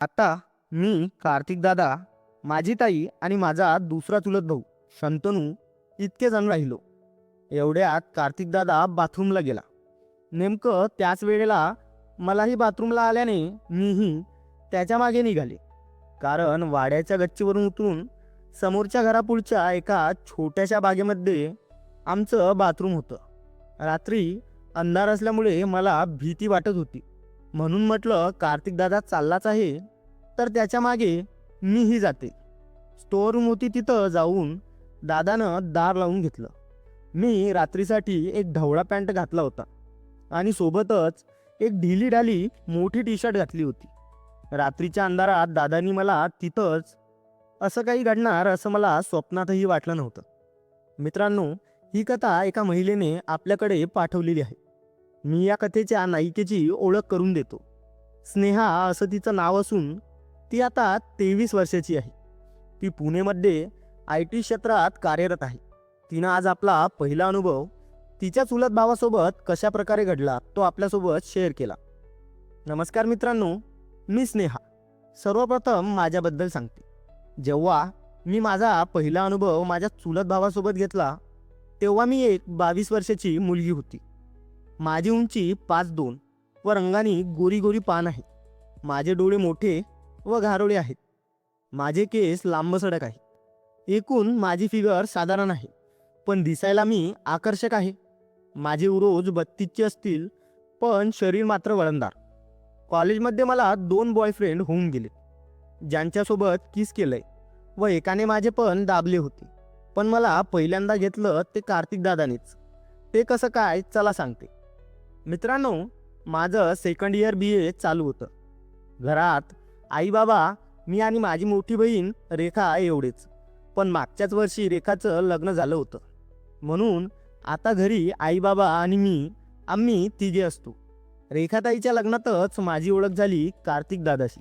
आता मी कार्तिक दादा माझी ताई आणि माझा दुसरा चुलत भाऊ शंतनू इतके जण राहिलो. एवढ्यात कार्तिक दादा बाथरूमला गेला. नेमकं त्याच वेळेला मलाही बाथरूमला आल्याने मीही त्याच्यामागे निघाले. कारण वाड्याच्या गच्चीवरून उतरून समोरच्या घरापुढच्या एका छोट्याशा बागेमध्ये आमचं बाथरूम होतं. रात्री अंधार असल्यामुळे मला भीती वाटत होती. म्हणून म्हटलं कार्तिकदादा चाललाच आहे तर त्याच्यामागे मीही जाते. स्टोअर रूम होती तिथं जाऊन दादानं दार लावून घेतलं. मी रात्रीसाठी एक ढवळा पॅन्ट घातला होता आणि सोबतच एक ढिली ढाली मोठी टी शर्ट घातली होती. रात्रीच्या अंधारात दादानी मला तिथंच असं काही घडणार असं मला स्वप्नातही वाटलं नव्हतं. मित्रांनो ही कथा एका महिलेने आपल्याकडे पाठवलेली आहे. मी या कथेच्या नायिकेची ओळख करून देतो. स्नेहा असं तिचं नाव असून ती आता तेवीस वर्षाची आहे. ती पुणेमध्ये आय टी क्षेत्रात कार्यरत आहे. तिनं आज आपला पहिला अनुभव तिच्या चुलत भावासोबत कशा प्रकारे घडला तो आपल्यासोबत शेअर केला. नमस्कार मित्रांनो मी स्नेहा. सर्वप्रथम माझ्याबद्दल सांगते. जेव्हा मी माझा पहिला अनुभव माझ्या चुलत भावासोबत घेतला तेव्हा मी एक बावीस वर्षाची मुलगी होती. माझी उंची पाच दोन व रंगाने गोरी गोरी पान आहे. माझे डोळे मोठे व घारोळे आहेत. माझे केस लांबसडक आहे एकूण माझी फिगर साधारण आहे. पण दिसायला मी आकर्षक आहे. माझे उरोज बत्तीसचे असतील पण शरीर मात्र वळणदार. कॉलेजमध्ये मला दोन बॉयफ्रेंड होऊन गेले. ज्यांच्यासोबत किस केलंय व एकाने माझे पण दाबले होते. पण मला पहिल्यांदा घेतलं ते कार्तिक दादानेच. ते कसं काय चला सांगते. मित्रांनो माझं सेकंड इयर बी ए चालू होतं. घरात आई बाबा मी आणि माझी मोठी बहीण रेखा एवढेच. पण मागच्याच वर्षी रेखाचं लग्न झालं होतं. म्हणून आता घरी आई बाबा आणि मी आम्ही तिघे असतो. रेखाताईच्या लग्नातच माझी ओळख झाली कार्तिक दादाशी.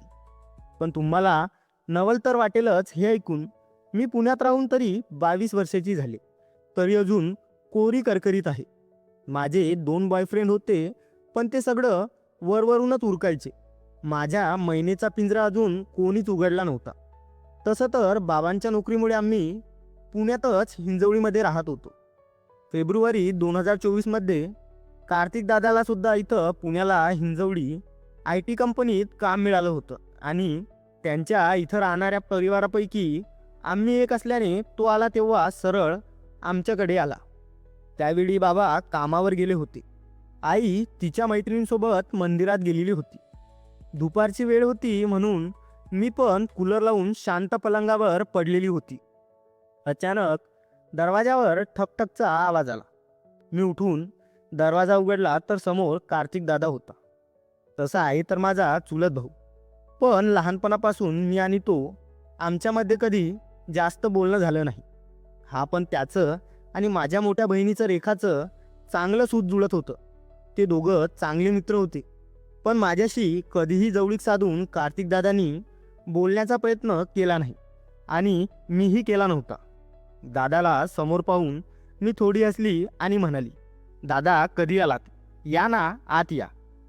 पण तुम्हाला नवल तर वाटेलच हे ऐकून. मी पुण्यात राहून तरी बावीस वर्षाची झाली. तरी अजून कोरी करकरीत आहे. माझे दोन बॉयफ्रेंड होते पण ते सगळं वरवरूनच उरकायचे. माझ्या महिनेचा पिंजरा अजून कोणीच उघडला नव्हता. तसं तर बाबांच्या नोकरीमुळे आम्ही पुण्यातच हिंजवळीमध्ये राहत होतो. फेब्रुवारी दोन हजार चोवीसमध्ये कार्तिक दादाला सुद्धा इथं पुण्याला हिंजवडी आय टी कंपनीत काम मिळालं होतं आणि त्यांच्या इथं राहणाऱ्या परिवारापैकी आम्ही एक असल्याने तो आला तेव्हा सरळ आमच्याकडे आला. त्यावेळी बाबा कामावर गेले होते. आई तिच्या मैत्रिणींसोबत मंदिरात गेलेली होती. दुपारची वेळ होती म्हणून मी पण कूलर लावून शांत पलंगावर पडलेली होती. अचानक दरवाजावर ठकठकचा आवाज आला. मी उठून दरवाजा उघडला तर समोर कार्तिक दादा होता. तसा आहे तर माझा चुलत भाऊ. पण लहानपणापासून मी आणि तो आमच्यामध्ये कधी जास्त बोलणं झालं नाही. हा पण त्याचं आणि माझ्या मोठ्या बहिणीचं रेखाचं चांगलं सूत जुळत होतं. ते दोघं चांगले मित्र होते. पण माझ्याशी कधीही जवळीक साधून कार्तिकदादांनी बोलण्याचा प्रयत्न केला नाही आणि मीही केला नव्हता. दादाला समोर पाहून मी थोडी हसली आणि म्हणाली दादा कधी आलात? या ना आत या.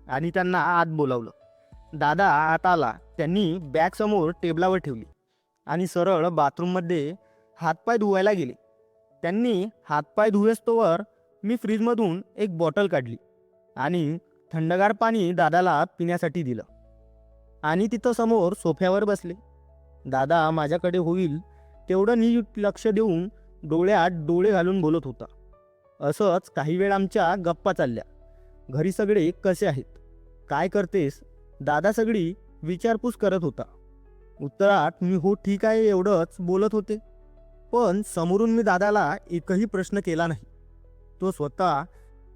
आणि त्यांना आत बोलावलं. दादा आत आला. त्यांनी बॅग समोर टेबलावर ठेवली आणि सरळ बाथरूममध्ये हातपाय धुवायला गेले. त्यांनी हातपाय धुवेस्तोवर मी फ्रीजमधून एक बॉटल काढली आणि थंडगार पाणी दादाला पिण्यासाठी दिलं. आणि तिथं समोर सोफ्यावर बसले. दादा माझ्याकडे होईल तेवढं नीट लक्ष देऊन डोळ्यात डोळे घालून बोलत होता. असंच काही वेळ आमच्या गप्पा चालल्या. घरी सगळे कसे आहेत? काय करतेस? दादा सगळी विचारपूस करत होता. उत्तरात मी हो ठीक आहे एवढंच बोलत होते. पण समोरून मी दादाला एकही प्रश्न केला नाही. तो स्वतः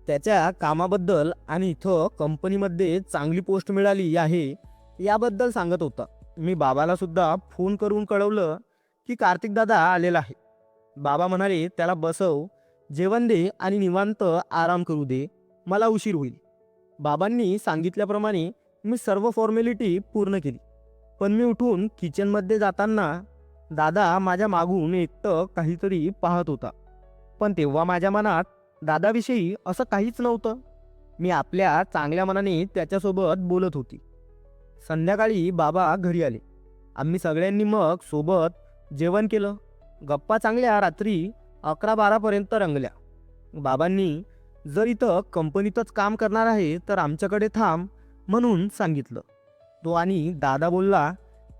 त्याच्या कामाबद्दल आणि इथं कंपनीमध्ये चांगली पोस्ट मिळाली आहे याबद्दल सांगत होता. मी बाबाला सुद्धा फोन करून कळवलं की कार्तिक दादा आलेला आहे. बाबा म्हणाले त्याला बसव जेवण दे आणि निवांत आराम करू दे मला उशीर होईल. बाबांनी सांगितल्याप्रमाणे मी सर्व फॉर्मॅलिटी पूर्ण केली. पण मी उठून किचनमध्ये जाताना दादा माझ्या मागून एकटं काहीतरी पाहत होता. पण तेव्हा माझ्या मनात दादाविषयी असं काहीच नव्हतं. मी आपल्या चांगल्या मनाने त्याच्यासोबत बोलत होती. संध्याकाळी बाबा घरी आले. आम्ही सगळ्यांनी मग सोबत जेवण केलं. गप्पा चांगल्या रात्री अकरा बारापर्यंत रंगल्या. बाबांनी जर इथं कंपनीतच काम करणार आहे तर आमच्याकडे थांब म्हणून सांगितलं. तो आणि दादा बोलला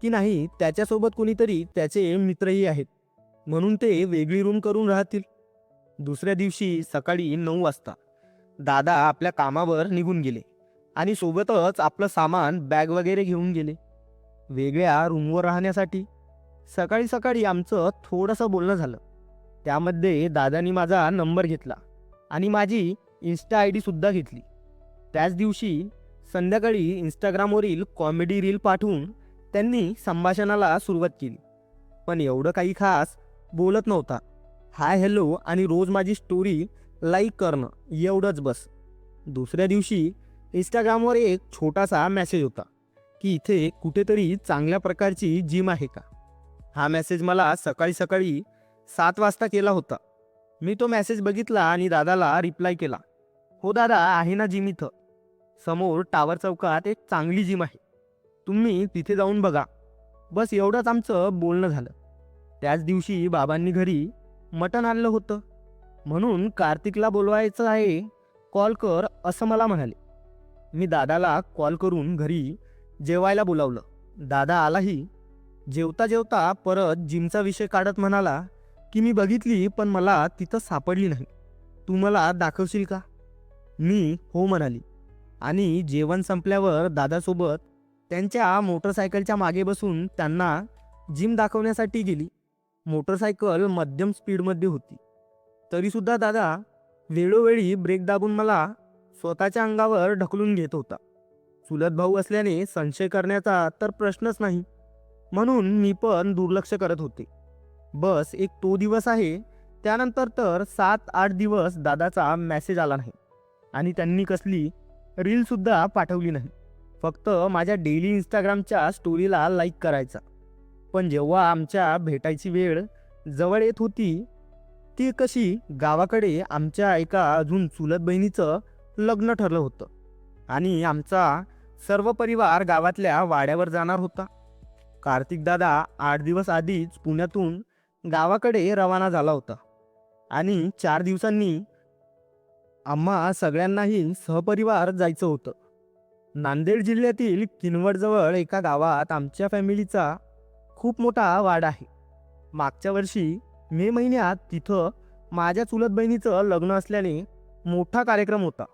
की नाही त्याच्यासोबत कोणीतरी त्याचे मित्रही आहेत. म्हणून ते वेगळी रूम करून राहतील. दुसऱ्या दिवशी सकाळी नऊ वाजता. दादा आपल्या कामावर निघून गेले आणि सोबतच आपलं सामान बॅग वगैरे घेऊन गेले. वेगळ्या रूमवर राहण्यासाठी सकाळी सकाळी आमचं थोडंसं बोलणं झालं. त्यामध्ये दादानी माझा नंबर घेतला आणि माझी इन्स्टा आय डीसुद्धा घेतली. त्याच दिवशी संध्याकाळी इंस्टाग्रामवरील कॉमेडी रील पाठवून त्यांनी संभाषणाला सुरुवात केली. पण एवढं काही खास बोलत नव्हता. हाय हॅलो आणि रोज माझी स्टोरी लाईक करणं एवढंच बस. दुसऱ्या दिवशी इंस्टाग्रामवर एक छोटासा मॅसेज होता की इथे कुठेतरी चांगल्या प्रकारची जिम आहे का? हा मेसेज मला सकाळी सकाळी सात वाजता केला होता. मी तो मेसेज बघितला आणि दादाला रिप्लाय केला हो दादा आहे ना जिम इथं. समोर टावर चौकात एक चांगली जिम आहे. तुम्ही तिथे जाऊन बघा. बस एवढंच आमचं बोलणं झालं. त्याच दिवशी बाबांनी घरी मटण आणलं होतं. म्हणून कार्तिकला बोलवायचं आहे कॉल कर असं मला म्हणाले. मी दादाला कॉल करून घरी जेवायला बोलावलं. दादा आलाही. जेवता जेवता परत जिमचा विषय काढत म्हणाला की मी बघितली पण मला तिथं सापडली नाही. तू मला दाखवशील का? मी हो म्हणाली. आणि जेवण संपल्यावर दादासोबत त्यांच्या मोटरसायकलच्या मागे बसून त्यांना जिम दाखवण्यासाठी गेली. मोटरसायकल मध्यम स्पीडमध्ये होती. तरीसुद्धा दादा वेळोवेळी ब्रेक दाबून मला स्वतःच्या अंगावर ढकलून घेत होता. चुलत भाऊ असल्याने संशय करण्याचा तर प्रश्नच नाही. म्हणून मी पण दुर्लक्ष करत होते. बस एक तो दिवस आहे त्यानंतर तर सात आठ दिवस दादाचा मॅसेज आला नाही. आणि त्यांनी कसली रीलसुद्धा पाठवली नाही. फक्त माझ्या डेली इंस्टाग्रामच्या स्टोरीला लाईक करायचा. पण जेव्हा आमच्या भेटायची वेळ जवळ येत होती ती कशी गावाकडे आमच्या एका अजून चुलत बहिणीचं लग्न ठरलं होतं आणि आमचा सर्व परिवार गावातल्या वाड्यावर जाणार होता. कार्तिकदादा आठ दिवस आधीच पुण्यातून गावाकडे रवाना झाला होता आणि चार दिवसांनी आम्हा सगळ्यांनाही सहपरिवार जायचं होतं. नांदेड जिल्ह्यातील किनवटजवळ एका गावात आमच्या फॅमिलीचा खूप मोठा वाढ आहे. मागच्या वर्षी मे महिन्यात तिथं माझ्या चुलत बहिणीचं लग्न असल्याने मोठा कार्यक्रम होता.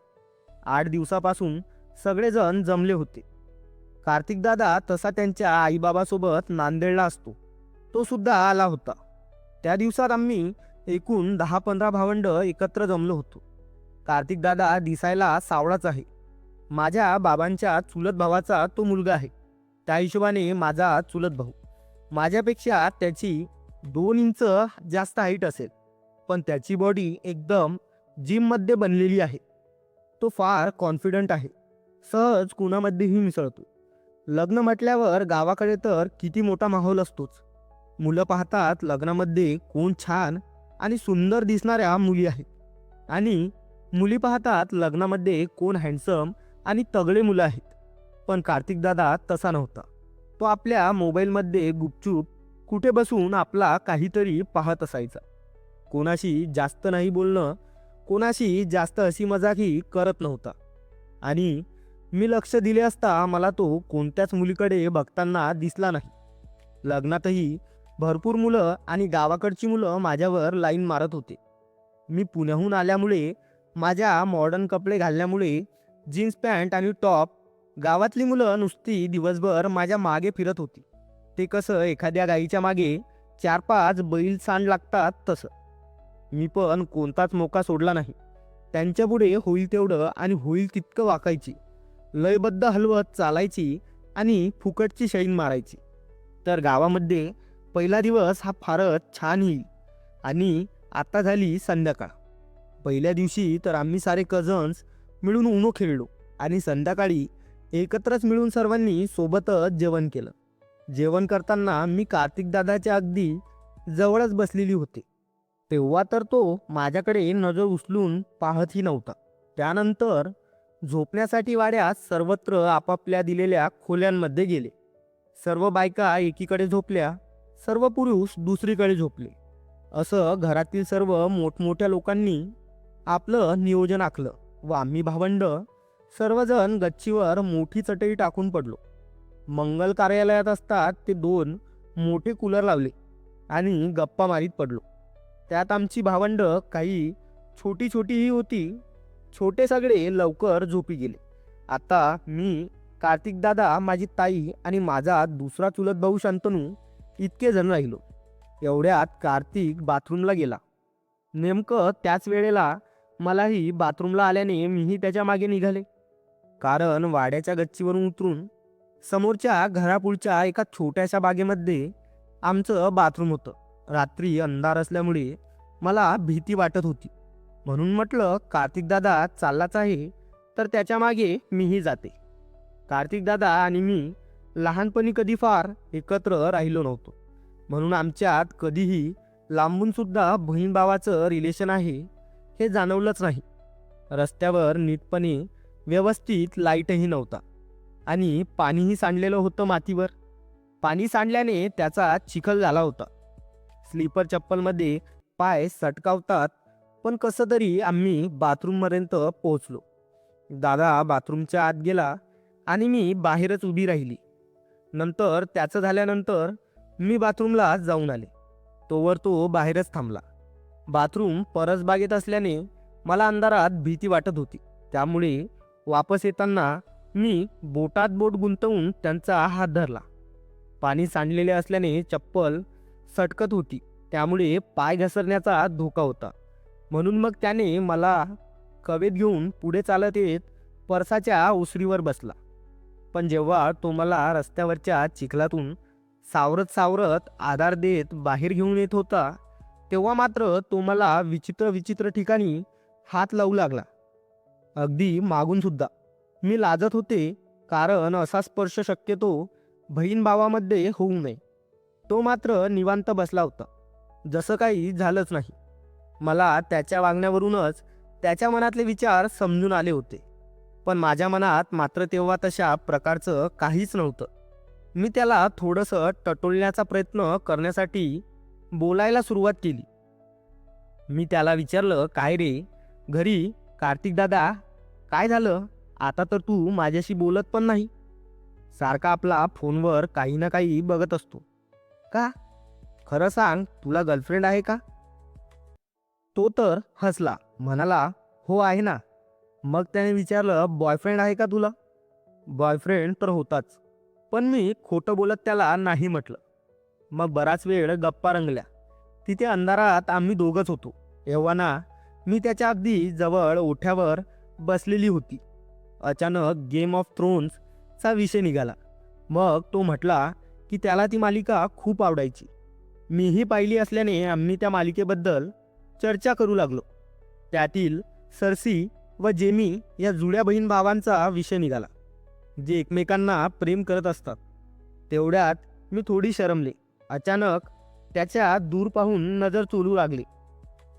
आठ दिवसापासून सगळेजण जमले होते. कार्तिकदादा तसा त्यांच्या आईबाबासोबत नांदेडला असतो. तो सुद्धा आला होता. त्या दिवसात आम्ही एकूण दहा पंधरा भावंड एकत्र जमलो होतो. कार्तिकदादा दिसायला सावळाच आहे. माझ्या बाबांच्या चुलत भावाचा तो मुलगा आहे. त्या हिशोबाने माझा चुलत भाऊ. माझ्यापेक्षा त्याची दोन इंच जास्त हाईट असेल. पण त्याची बॉडी एकदम जिममध्ये बनलेली आहे. तो फार कॉन्फिडंट आहे. सहज कुणामध्येही मिसळतो. लग्न म्हटल्यावर गावाकडे तर किती मोठा माहोल असतोच. मुलं पाहतात लग्नामध्ये कोण छान आणि सुंदर दिसणाऱ्या मुली आहेत. आणि मुली पाहतात लग्नामध्ये कोण हँडसम आणि तगडे मुलं आहेत. पण कार्तिकदादा तसा नव्हता. तो आपल्या मोबाईलमध्ये गुपचूप कुठे बसून आपला काहीतरी पाहत असायचा. कोणाशी जास्त नाही बोलणं कोणाशी जास्त हसी मजाकही करत नव्हता. आणि मी लक्ष दिले असता मला तो कोणत्याच मुलीकडे बघताना दिसला नाही. लग्नातही भरपूर मुलं आणि गावाकडची मुलं माझ्यावर लाईन मारत होते. मी पुण्याहून आल्यामुळे माझ्या मॉडर्न कपडे घालण्यामुळे जीन्स पॅन्ट आणि टॉप गावातली मुलं नुसती दिवसभर माझ्या मागे फिरत होती. ते कसं एखाद्या गाईच्या मागे चार पाच बैल सांड लागतात तसं. मी पण कोणताच मोका सोडला नाही. त्यांच्यापुढे होईल तेवढं आणि होईल तितकं वाकायची. लयबद्ध हलवत चालायची आणि फुकटची शैन मारायची. तर गावामध्ये पहिला दिवस हा फारच छान येईल. आणि आता झाली संध्याकाळ. पहिल्या दिवशी तर आम्ही सारे कझन्स मिळून उनो खेळलो आणि संध्याकाळी एकत्रच मिळून सर्वांनी सोबतच जेवण केलं. जेवण करताना मी कार्तिकदादाच्या अगदी जवळच बसलेली होती. तेव्हा तर तो माझ्याकडे नजर उचलून पाहतही नव्हता. त्यानंतर झोपण्यासाठी वाड्यात सर्वत्र आपापल्या दिलेल्या खोल्यांमध्ये गेले. सर्व बायका एकीकडे झोपल्या सर्व पुरुष दुसरीकडे झोपले. असं घरातील सर्व मोठमोठ्या लोकांनी आपलं नियोजन आखलं व आम्ही भावंड सर्वजण गच्चीवर मोठी चटई टाकून पडलो. मंगल कार्यालयात असतात ते दोन मोठे कूलर लावले आणि गप्पा मारीत पडलो. त्यात आमची भावंड काही छोटी छोटीही होती छोटे सगळे लवकर झोपी गेले. आता मी कार्तिकदादा माझी ताई आणि माझा दुसरा चुलत भाऊ शांतनू इतके जण राहिलो. एवढ्यात कार्तिक बाथरूमला गेला. नेमकं त्याच वेळेला मलाही बाथरूमला आल्याने मीही त्याच्यामागे निघाले. कारण वाड्याच्या गच्चीवरून उतरून समोरच्या घरापुढच्या एका छोट्याशा बागेमध्ये आमचं बाथरूम होतं. रात्री अंधार असल्यामुळे मला भीती वाटत होती. म्हणून म्हटलं कार्तिकदादा चाललाच आहे तर त्याच्यामागे मीही जाते. कार्तिकदादा आणि मी लहानपणी कधी फार एकत्र राहिलो नव्हतो. म्हणून आमच्यात कधीही लांबूनसुद्धा बहीण भावाचं रिलेशन आहे हे जाणवलंच नाही. रस्त्यावर नीटपणे व्यवस्थित लाईटही नव्हता. आणि पाणीही सांडलेलं होतं मातीवर. पाणी सांडल्याने त्याचा चिखल झाला होता. स्लीपर चप्पलमध्ये पाय सटकावतात पण कसं तरी आम्ही बाथरूमपर्यंत पोहोचलो. दादा बाथरूमच्या आत गेला आणि मी बाहेरच उभी राहिली. नंतर त्याचं झाल्यानंतर मी बाथरूमला जाऊन आले. तोवर तो बाहेरच थांबला. बाथरूम परसबागेत असल्याने मला अंधारात भीती वाटत होती. त्यामुळे वापस येताना मी बोटात बोट गुंतवून त्यांचा हात धरला. पाणी सांडलेले असल्याने चप्पल सटकत होती. त्यामुळे पाय घसरण्याचा धोका होता. म्हणून मग त्याने मला कवेत घेऊन पुढे चालत येत परसाच्या उसरीवर बसला. पण जेव्हा तो मला रस्त्यावरच्या चिखलातून सावरत सावरत आधार देत बाहेर घेऊन येत होता तेव्हा मात्र तो मला विचित्र विचित्र ठिकाणी हात लावू लागला. अगदी मागून सुद्धा. मी लाजत होते कारण असा स्पर्श शक्यतो बहीण भावामध्ये होऊ नये. तो मात्र निवांत बसला होता. जसं काही झालंच नाही. मला त्याच्या वागण्यावरूनच त्याच्या मनातले विचार समजून आले होते. पण माझ्या मनात मात्र तेव्हा तशा प्रकारचं काहीच नव्हतं. मी त्याला थोडंसं टटोलण्याचा प्रयत्न करण्यासाठी बोलायला सुरुवात केली. मी त्याला विचारलं काय रे? घरी कार्तिक दादा काय झालं? आता तर तू माझ्याशी बोलत पण नाही. सारखा आपला फोनवर काही ना काही बघत असतो. का? खरं सांग तुला गर्लफ्रेंड आहे का? तो तर हसला म्हणाला हो आहे ना. मग त्याने विचारलं बॉयफ्रेंड आहे का तुला? बॉयफ्रेंड तर होताच पण मी खोटं बोलत त्याला नाही म्हटलं. मग बराच वेळ गप्पा रंगल्या. तिथे अंधारात आम्ही दोघंच होतो. एव्हा ना मी त्याच्या अगदी जवळ ओठ्यावर बसलेली होती. अचानक गेम ऑफ थ्रोन्सचा विषय निघाला. मग तो म्हटला की त्याला ती मालिका खूप आवडायची. मीही पाहिली असल्याने आम्ही त्या मालिकेबद्दल चर्चा करू लागलो. त्यातील सरसी व जेमी या जुळ्या बहीण भावांचा विषय निघाला जे एकमेकांना प्रेम करत असतात. तेवढ्यात मी थोडी शरमले. अचानक त्याच्या दूर पाहून नजर चोलू लागली.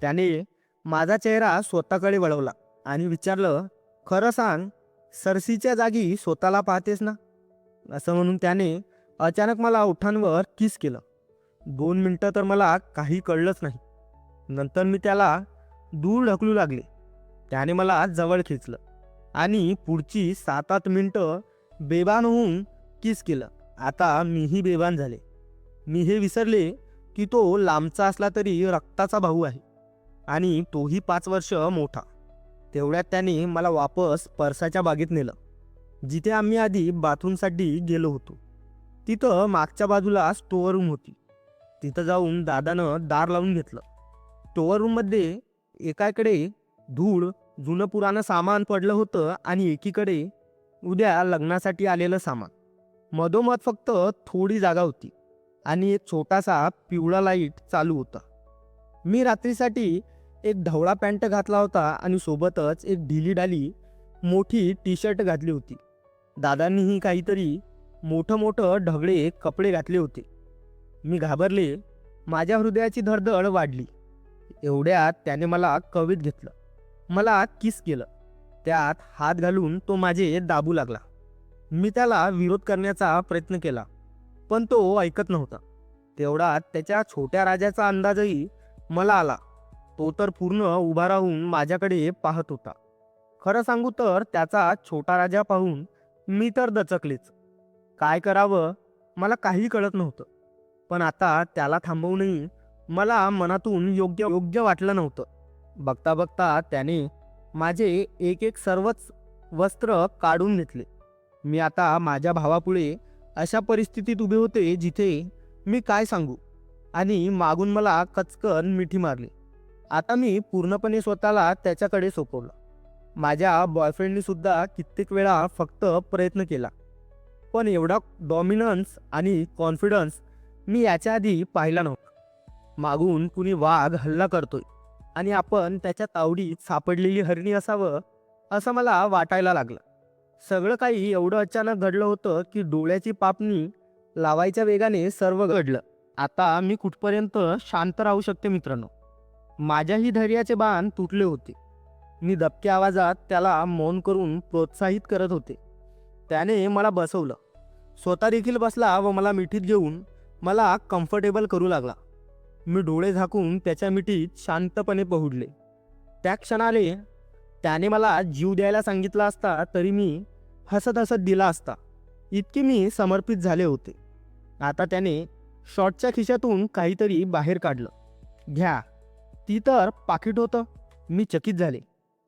त्याने माझा चेहरा स्वतःकडे वळवला आणि विचारलं खरं सांग सरसीच्या जागी स्वतःला पाहतेस ना? असं म्हणून त्याने अचानक मला उठांवर किस केलं. दोन मिनटं तर मला काही कळलंच नाही. नंतर मी त्याला दूर ढकलू लागले. त्याने मला जवळ खेचलं आणि पुढची सात आठ मिनटं बेभान होऊन किस केलं. आता मीही बेभान झाले. मी हे विसरले की तो लांबचा असला तरी रक्ताचा भाऊ आहे. आणि तोही पाच वर्ष मोठा. तेवढ्यात त्याने मला वापस परसाच्या बागेत नेलं. जिथे आम्ही आधी बाथरूमसाठी गेलो होतो. तिथं मागच्या बाजूला स्टोअर रूम होती. तिथं जाऊन दादानं दार लावून घेतलं. स्टोअर रूममध्ये एकाकडे धूळ जुनं पुराणं सामान पडलं होतं आणि एकीकडे उद्या लग्नासाठी आलेलं सामान. मधोमध फक्त थोडी जागा होती आणि एक छोटासा पिवळा लाइट चालू होता. मी रात्रीसाठी एक ढवळा पॅन्ट घातला होता आणि सोबतच एक ढिली डाली मोठी टी शर्ट घातली होती. दादांनीही काहीतरी मोठं मोठं ढगळे कपडे घातले होते. मी घाबरले. माझ्या हृदयाची धडधड वाढली. एवढ्यात त्याने मला कवीत घेतलं. मला किस केलं. त्यात हात घालून तो माझे दाबू लागला. मी त्याला विरोध करण्याचा प्रयत्न केला पण तो ऐकत नव्हता. तेवढात त्याच्या छोट्या राजाचा अंदाजही मला आला. तो तर पूर्ण उभा राहून माझ्याकडे पाहत होता. खरं सांगू तर त्याचा छोटा राजा पाहून मी तर दचकलेच. काय करावं? मला काही कळत नव्हतं. पण आता त्याला थांबवूनही मला मनातून योग्य योग्य वाटलं नव्हतं. बघता बघता त्याने माझे एक एक सर्वच वस्त्र काढून घेतले. मी आता माझ्या भावापुढे अशा परिस्थितीत उभे होते जिथे मी काय सांगू? आणि मागून मला कचकन मिठी मारली. आता मी पूर्णपणे स्वतःला त्याच्याकडे सोपवलं. माझ्या बॉयफ्रेंडनी सुद्धा कित्येक वेळा फक्त प्रयत्न केला. पण एवढा डॉमिनन्स आणि कॉन्फिडन्स मी याच्या आधी पाहिला नव्हता. मागून कुणी वाघ हल्ला करतोय आणि आपण त्याच्या तावडीत सापडलेली हरणी असावं असं मला वाटायला लागलं. सगळं काही एवढं अचानक घडलं होतं की डोळ्याची पापणी लावायच्या वेगाने सर्व घडलं. आता मी कुठपर्यंत शांत राहू शकते मित्रांनो? माझ्याही धैर्याचे बाण तुटले होते. मी दबक्या आवाजात त्याला मौन करून प्रोत्साहित करत होते. त्याने मला बसवलं. स्वतः देखील बसला व मला मिठीत घेऊन मला कम्फर्टेबल करू लागला. मी डोळे झाकून त्याच्या मिठीत शांतपणे पहुडले. त्या क्षणाले त्याने मला जीव द्यायला सांगितला असता तरी मी हसत हसत दिला असता. इतके मी समर्पित झाले होते. आता त्याने शॉर्टच्या खिशातून काहीतरी बाहेर काढलं. घ्या. ती तर पाकिट होतं. मी चकित झाले.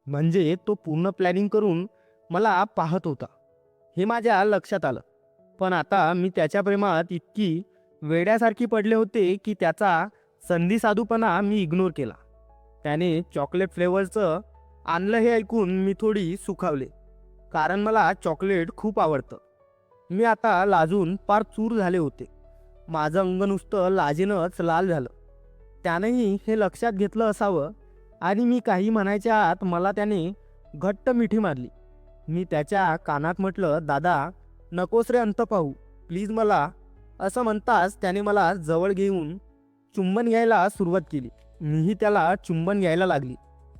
म्हणजे तो पूर्ण प्लॅनिंग करून मला पाहत होता. हे माझ्या लक्षात आलं. पण आता मी त्याच्या प्रेमात इतकी वेड्यासारखी पडले होते की त्याचा संधी साधूपणा मी इग्नोर केला. त्याने चॉकलेट फ्लेवरचं आणलं हे ऐकून मी थोडी सुखावले. कारण मला चॉकलेट खूप आवडतं. मी आता लाजून फार चूर झाले होते. माझं अंग नुसतं लाजेनंच लाल झालं. त्यानंही हे लक्षात घेतलं असावं आणि मी काही म्हणायच्या आत मला त्याने घट्ट मिठी मारली. मी त्याच्या कानात म्हटलं दादा नकोस रे अंत पाहू. प्लीज मला असं म्हणताच त्याने मला जवळ घेऊन चुंबन घ्यायला सुरुवात केली. मीही त्याला चुंबन घ्यायला लागली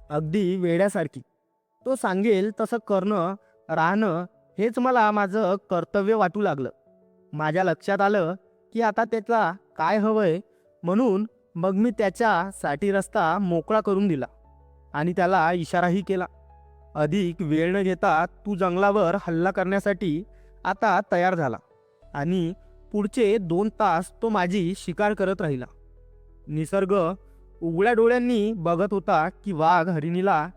अगदी वेड्यासारखी. तो सांगेल तसं करणं राहणं हेच मला माझं कर्तव्य वाटू लागलं. माझ्या लक्षात आलं की आता त्याला काय हवंय म्हणून मग मी त्याच्यासाठी रस्ता मोकळा करून दिला आणि त्याला इशाराही केला. अधिक वेळ न घेता तू जंगलावर हल्ला करण्यासाठी आता तयार झाला आणि पुढचे दोन तास तो माझी शिकार करत राहिला. निसर्ग उघड्या डोळ्यांनी बघत होता की वाघ हरिणीला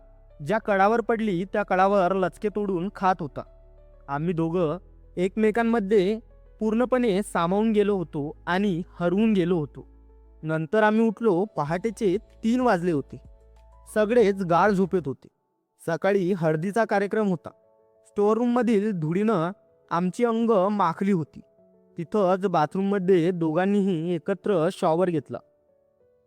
ज्या कडावर पडली त्या कडावर लचके तोडून खात होता. आम्ही दोघं एकमेकांमध्ये पूर्णपणे सामावून गेलो होतो आणि हरवून गेलो होतो. नंतर आम्ही उठलो पहाटेचे तीन वाजले होते. सगळेच गाळ झोपेत होते. सकाळी हळदीचा कार्यक्रम होता. स्टोअररूममधील धुळीनं आमची अंग माखली होती. तिथंच बाथरूममध्ये दोघांनीही एकत्र शॉवर घेतला.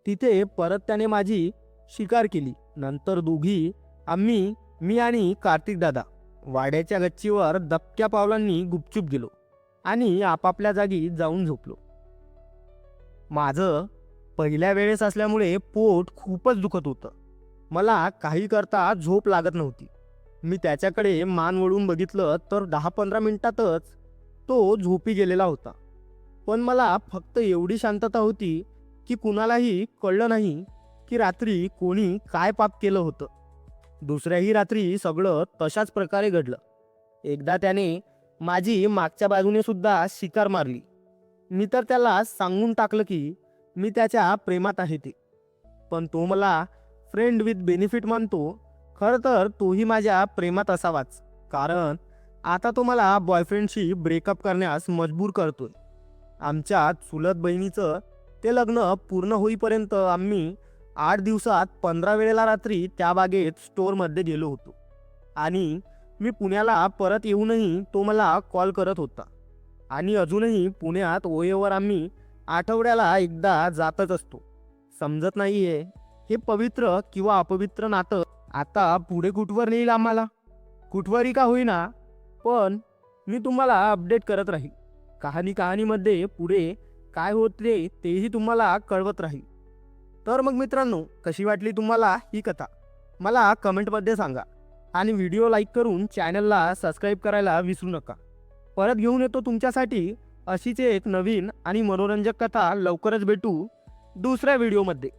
तिथे परत त्याने माझी शिकार केली. नंतर दोघी आम्ही मी आणि कार्तिक दादा वाड्याच्या गच्चीवर दबक्या पावलांनी गुपचूप गेलो आणि आपापल्या जागी जाऊन झोपलो. माझं पहिल्या वेळेस असल्यामुळे पोट खूपच दुखत होतं. मला काही करता झोप लागत नव्हती. मी त्याच्याकडे मान वळून बघितलं तर दहा पंधरा मिनिटातच तो झोपी गेलेला होता. पण मला फक्त एवढी शांतता होती की कुणालाही कळलं नाही की रात्री कोणी काय पाप केलं होतं. दुसऱ्याही रात्री सगळं तशाच प्रकारे घडलं. एकदा त्याने माझी मागच्या बाजूने सुद्धा शिकार मारली. मी तर त्याला सांगून टाकलं की मी त्याच्या प्रेमात आहे ती. पण तो मला फ्रेंड विथ बेनिफिट मानतो. खरं तर तोही माझ्या प्रेमात असावाच. कारण आता तो मला बॉयफ्रेंडशी ब्रेकअप करण्यास मजबूर करतोय. आमच्या चुलत बहिणीचं ते लग्न पूर्ण होईपर्यंत आम्ही आठ दिवसात पंधरा वेळेला रात्री त्या बागेत स्टोअरमध्ये गेलो होतो. आणि मी पुण्याला परत येऊनही तो मला कॉल करत होता. आणि अजूनही पुण्यात ओएवर आम्ही आठवड्याला एकदा जातच असतो. समजत नाहीये. हे पवित्र किंवा अपवित्र नातं आता पुढे कुठवर नेईल आम्हाला? कुठवरही का होईना? पण मी तुम्हाला अपडेट करत राहील. कहाणी कहाणीमध्ये पुढे काय होते तेही तुम्हाला कळवत राहील. तर मग मित्रांनो कशी वाटली तुम्हाला ही कथा? मला कमेंटमध्ये सांगा. आणि व्हिडिओ लाईक करून चॅनलला सबस्क्राईब करायला विसरू नका. परत घेऊन येतो तुमच्यासाठी. अशीच एक नवीन आणि मनोरंजक कथा लवकरच भेटू दुसऱ्या व्हिडिओमध्ये.